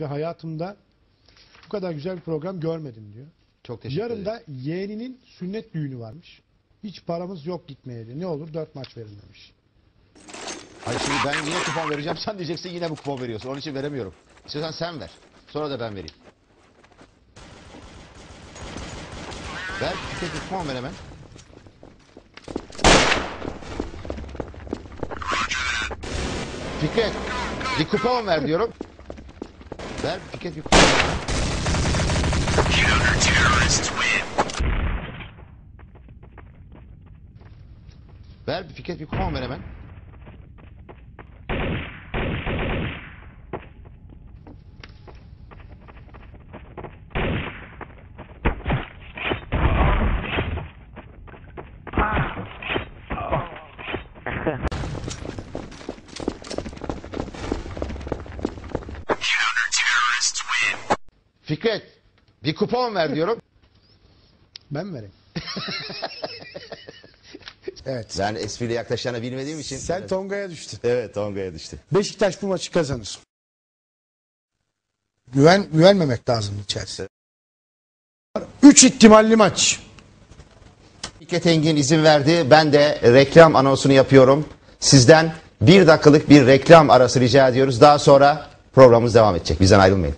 ve hayatımda bu kadar güzel bir program görmedim diyor. Çok teşekkür Yarın ederim. da yeğeninin sünnet düğünü varmış. Hiç paramız yok gitmeye diyor. Ne olur dört maç verin demiş. Hayır şimdi ben yine kupon vereceğim. Sen diyeceksin yine bu kupon veriyorsun. Onun için veremiyorum. İstiyorsan sen ver. Sonra da ben vereyim. Ver tek bir kupon ver hemen. Fikret bir kupon ver diyorum. Ver Fikret bir kupon ver. Counter-terrorists win. Ver bir Fikret bir kupon ver hemen. Fikret bir kupon ver diyorum. Ben vereyim? evet. Ben espriyle yaklaşacağını bilmediğim için. Sen Tonga'ya düştün. Evet Tonga'ya düştü. Beşiktaş bu maçı kazanır. Güven, güvenmemek lazım içerisi. Üç ihtimalli maç. Fikret Engin izin verdi. Ben de reklam anonsunu yapıyorum. Sizden bir dakikalık bir reklam arası rica ediyoruz. Daha sonra programımız devam edecek. Bizden ayrılmayın.